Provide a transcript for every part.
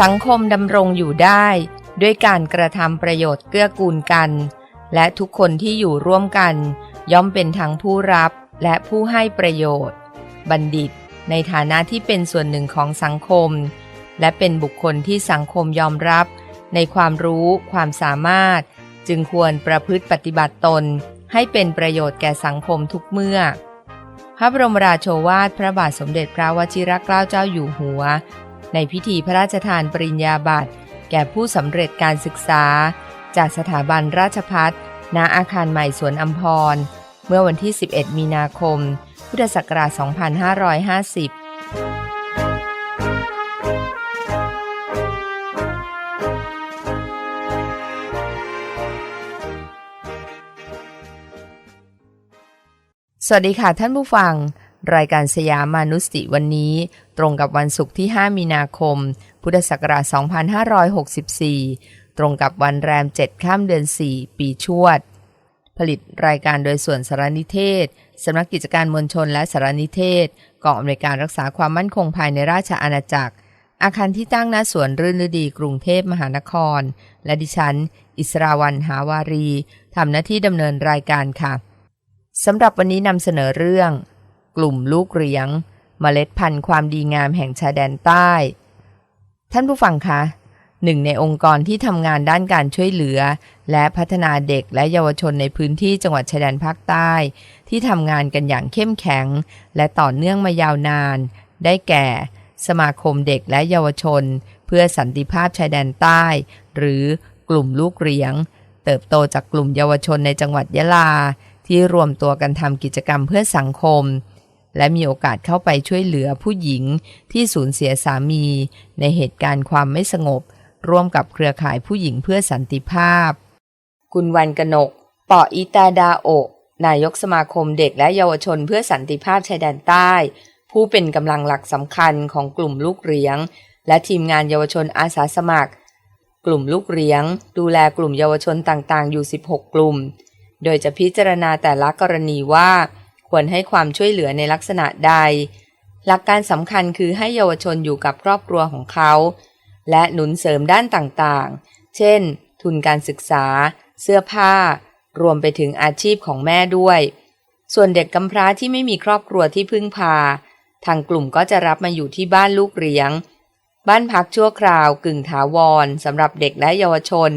สังคมดำรงอยู่ได้ ด้วยการกระทำประโยชน์เกื้อกูลกัน และทุกคนที่อยู่ร่วมกัน ย่อมเป็นทั้งผู้รับและผู้ให้ประโยชน์ บัณฑิต ในฐานะที่เป็นส่วนหนึ่งของสังคม และเป็นบุคคลที่สังคมยอมรับ ในความรู้ความสามารถ จึงควรประพฤติปฏิบัติตน ให้เป็นประโยชน์แก่สังคมทุกเมื่อ พระบรมราโชวาทพระบาทสมเด็จพระวชิรเกล้าเจ้าอยู่หัว ในพิธีพระราชทานปริญญาบัตร แก่ผู้สำเร็จการศึกษา จากสถาบันราชพัฒณอาคารใหม่สวนอัมพร เมื่อวันที่ 11 มีนาคม พุทธศักราช 2550สวัสดีค่ะท่านผู้ฟัง รายการสยามมานุสติวันนี้ ตรงกับวันศุกร์ที่ 5 มีนาคม พุทธศักราช 2564 ตรงกับวันแรม 7 ข้ามเดือน 4 ปีชวด ผลิตรายการโดยส่วนสารนิเทศ สำนักกิจการมวลชนและสารนิเทศ กองอำนวยการรักษาความมั่นคงภายในราชอาณาจักร อาคารที่ตั้งณสวนรื่นฤดีกรุงเทพมหานคร และดิฉัน อิสราวันหาวารีทำหน้าที่ดำเนินรายการค่ะสำหรับวันนี้นำเสนอเรื่อง กลุ่มลูกเรียงเมล็ดพันธุ์ความดีงามแห่งชายแดนใต้ ท่านผู้ฟังคะหนึ่งในองค์กรที่ทำงานด้านการช่วยเหลือ และพัฒนาเด็กและเยาวชนในพื้นที่จังหวัดชายแดนภาคใต้ ที่ทำงานกันอย่างเข้มแข็ง และต่อเนื่องมายาวนาน ได้แก่ สมาคมเด็กและเยาวชน เพื่อสันติภาพชายแดนใต้ หรือกลุ่มลูกเรียง เติบโตจากกลุ่มเยาวชนในจังหวัดยะลา ที่รวมตัวกันทำกิจกรรมเพื่อสังคม และมีโอกาสเข้าไปช่วยเหลือผู้หญิงที่สูญเสียสามี ในเหตุการณ์ความไม่สงบ ร่วมกับเครือข่ายผู้หญิงเพื่อสันติภาพ คุณวันกนกปออิตาดาโอนายกสมาคมเด็กและเยาวชนเพื่อสันติภาพชายแดนใต้ ผู้เป็นกำลังหลักสำคัญของกลุ่มลูกเรียง และทีมงานเยาวชนอาสาสมัคร กลุ่มลูกเรียง ดูแลกลุ่มเยาวชนต่างๆ อยู่ 16 กลุ่ม โดยจะพิจารณาแต่ละกรณีว่า ควรให้ความช่วยเหลือในลักษณะใด หลักการสำคัญคือให้เยาวชนอยู่กับครอบครัวของเขา และหนุนเสริมด้านต่างๆ เช่น ทุนการศึกษา เสื้อผ้า รวมไปถึงอาชีพของแม่ด้วย ส่วนเด็กกำพร้าที่ไม่มีครอบครัวที่พึ่งพา ทางกลุ่มก็จะรับมาอยู่ที่บ้านลูกเลี้ยง บ้านพักชั่วคราวกึ่งถาวรสำหรับเด็กและเยาวชน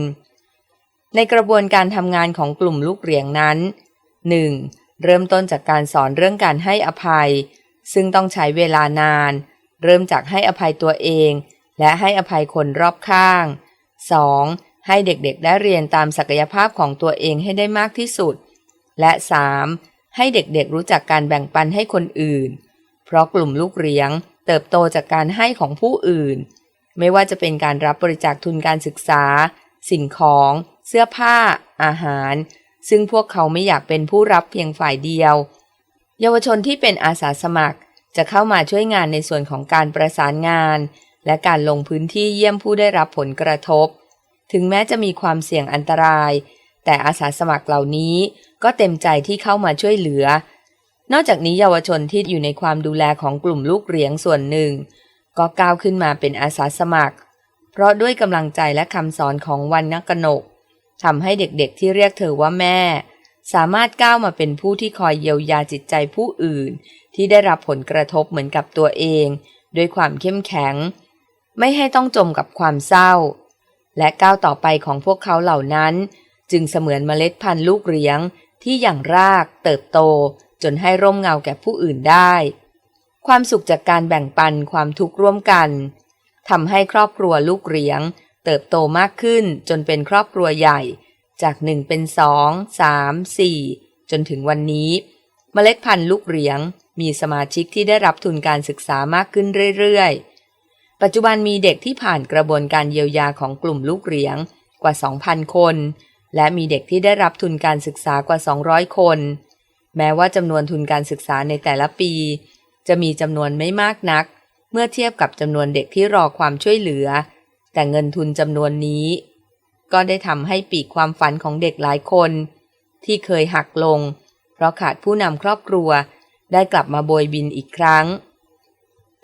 ในกระบวนการทำงานของกลุ่มลูกเรียงนั้น 1. เริ่มต้นจากการสอนเรื่องการให้อภัย ซึ่งต้องใช้เวลานาน เริ่มจากให้อภัยตัวเอง และให้อภัยคนรอบข้าง 2. ให้เด็กๆได้เรียนตามศักยภาพของตัวเองให้ได้มากที่สุด และ 3. ให้เด็กๆรู้จักการแบ่งปันให้คนอื่น เพราะกลุ่มลูกเลี้ยง เติบโตจากการให้ของผู้อื่น ไม่ว่าจะเป็นการรับบริจาคทุนการศึกษา สิ่งของ เสื้อผ้า อาหาร ซึ่งพวกเขาไม่อยากเป็นผู้รับเพียงฝ่ายเดียว เยาวชนที่เป็นอาสาสมัครจะเข้ามาช่วยงานในส่วนของการประสานงาน และการลงพื้นที่เยี่ยมผู้ได้รับผลกระทบ ถึงแม้จะมีความเสี่ยงอันตราย แต่อาสาสมัครเหล่านี้ก็เต็มใจที่เข้ามาช่วยเหลือ นอกจากนี้เยาวชนที่อยู่ในความดูแลของกลุ่มลูกเลี้ยงส่วนหนึ่ง ก็ก้าวขึ้นมาเป็นอาสาสมัคร เพราะด้วยกำลังใจและคำสอนของวันนักกนก ทำให้เด็กๆที่เรียกเธอว่าแม่ สามารถก้าวมาเป็นผู้ที่คอยเยียวยาจิตใจผู้อื่น ที่ได้รับผลกระทบเหมือนกับตัวเอง ด้วยความเข้มแข็ง ไม่ให้ต้องจมกับความเศร้า และก้าวต่อไปของพวกเขาเหล่านั้น จึงเสมือนเมล็ดพันธุ์ลูกเลี้ยงที่อย่างรากเติบโต จนให้ร่มเงาแก่ผู้อื่นได้ ความสุขจากการแบ่งปันความทุกข์ร่วมกันทำให้ครอบครัวลูกเลี้ยง เติบโตมากขึ้นจนเป็นครอบครัวใหญ่ จากหนึ่งเป็นสองสามสี่จนถึงวันนี้ เมล็ดพันธุ์ลูกเลี้ยง มีสมาชิกที่ได้รับทุนการศึกษามากขึ้นเรื่อยๆ ปัจจุบันมีเด็กที่ผ่านกระบวนการเยียวยาของกลุ่มลูกเลี้ยงกว่า 2,000 คน และมีเด็กที่ได้รับทุนการศึกษากว่า 200 คน แม้ว่าจำนวนทุนการศึกษาในแต่ละปี จะมีจำนวนไม่มากนัก เมื่อเทียบกับจำนวนเด็กที่รอความช่วยเหลือ แต่เงินทุนจำนวนนี้ ก็ได้ทำให้ปีกความฝันของเด็กหลายคน ที่เคยหักลง เพราะขาดผู้นำครอบครัวได้กลับมาโบยบินอีกครั้ง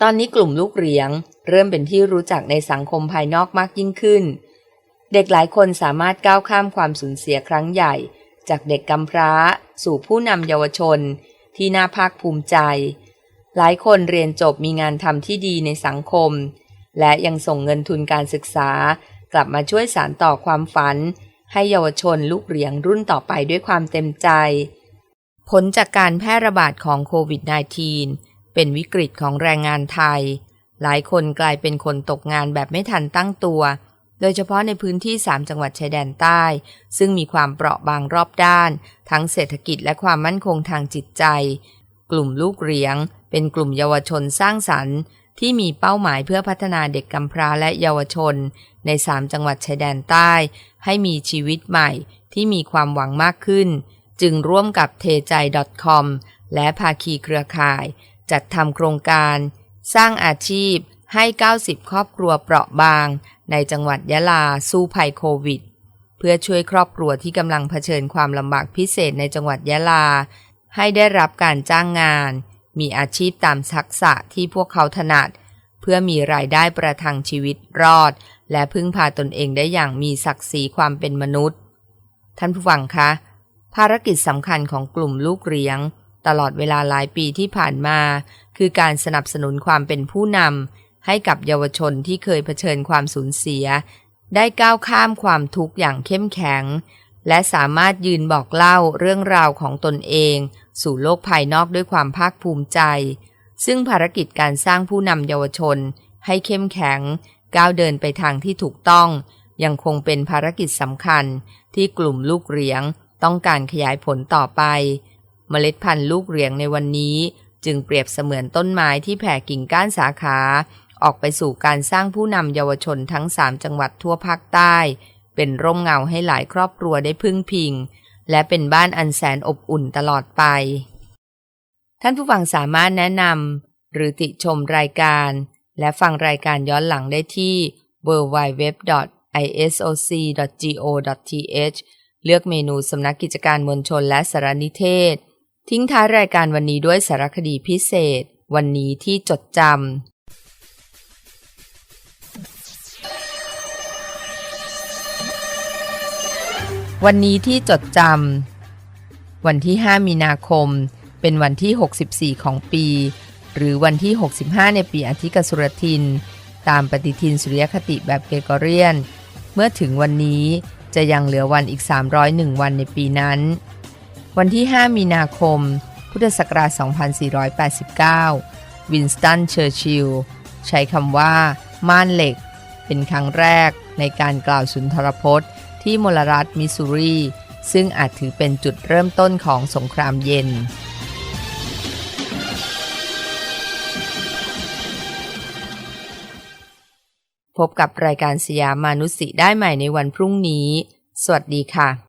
ตอนนี้กลุ่มลูกเรียงเริ่มเป็นที่รู้จักในสังคมภายนอกมากยิ่งขึ้น เด็กหลายคนสามารถก้าวข้ามความสูญเสียครั้งใหญ่ จากเด็กกำพร้า สู่ผู้นำเยาวชน ที่น่าภาคภูมิใจ หลายคนเรียนจบมีงานทำที่ดีในสังคม และยังส่งเงินทุนการศึกษา กลับมาช่วยสานต่อความฝัน ให้เยาวชนลูกเหรียงรุ่นต่อไปด้วยความเต็มใจ ผลจากการแพร่ระบาดของโควิด -19 เป็นวิกฤตของแรงงานไทย หลายคนกลายเป็นคนตกงานแบบไม่ทันตั้งตัว โดยเฉพาะในพื้นที่ 3 จังหวัดชายแดนใต้ ซึ่งมีความเปราะบางรอบด้าน ทั้งเศรษฐกิจและความมั่นคงทางจิตใจ กลุ่มลูกเหรียง เป็นกลุ่มเยาวชนสร้างสรรค์ ที่มีเป้าหมายเพื่อพัฒนาเด็กกำพร้าและเยาวชน ใน 3 จังหวัดชายแดนใต้ ให้มีชีวิตใหม่ที่มีความหวังมากขึ้น จึงร่วมกับเทใจ .com และภาคีเครือข่าย จัดทำโครงการ สร้างอาชีพให้ 90 ครอบครัวเปราะบาง ในจังหวัดยะลาสู้ภัยโควิด เพื่อช่วยครอบครัวที่กำลังเผชิญความลำบากพิเศษในจังหวัดยะลา ให้ได้รับการจ้างงาน มีอาชีพตามทักษะที่พวกเขาถนัด เพื่อมีรายได้ประทังชีวิตรอด และพึ่งพาตนเองได้อย่างมีศักดิ์ศรีความเป็นมนุษย์ ท่านผู้ฟังคะ ภารกิจสำคัญของกลุ่มลูกเลี้ยง ตลอดเวลาหลายปีที่ผ่านมา คือการสนับสนุนความเป็นผู้นำให้กับเยาวชนที่เคยเผชิญความสูญเสีย ได้ก้าวข้ามความทุกข์อย่างเข้มแข็ง และสามารถยืนบอกเล่าเรื่องราวของตนเอง สู่โลกภายนอกด้วยความภาคภูมิใจ ซึ่งภารกิจการสร้างผู้นำเยาวชน ให้เข้มแข็ง ก้าวเดินไปทางที่ถูกต้อง ยังคงเป็นภารกิจสำคัญ ที่กลุ่มลูกเหรียงต้องการขยายผลต่อไป เมล็ดพันธุ์ลูกเหรียงในวันนี้ จึงเปรียบเสมือนต้นไม้ที่แผ่กิ่งก้านสาขา ออกไปสู่การสร้างผู้นำเยาวชนทั้ง 3 จังหวัดทั่วภาคใต้ เป็นร่มเงาให้หลายครอบครัวได้พึ่งพิง และเป็นบ้านอันแสนอบอุ่นตลอดไป ท่านผู้ฟังสามารถแนะนำหรือติชมรายการ และฟังรายการย้อนหลังได้ที่ www.isoc.go.th เลือกเมนูสำนักกิจการมวลชนและสารนิเทศ ทิ้งท้ายรายการวันนี้ด้วยสารคดีพิเศษ วันนี้ที่จดจำ วันนี้ที่จดจำวันที่ 5 มีนาคม เป็นวันที่ 64 ของปี หรือวันที่ 65 ในปีอธิกสุรทิน ตามปฏิทินสุริยคติแบบเกกอเรียน เมื่อถึงวันนี้จะยังเหลือวันอีก 301 วันในปีนั้น วันที่ 5 มีนาคม พุทธศักราช 2489 วินสตัน เชอร์ชิลใช้คำว่า ม่านเหล็ก เป็นครั้งแรกในการกล่าวสุนทรพจน์ ที่มลรัฐมิสซูรีซึ่งอาจถือเป็นจุดเริ่มต้นของสงครามเย็น พบกับรายการสยามมานุษย์สิได้ใหม่ในวันพรุ่งนี้ สวัสดีค่ะ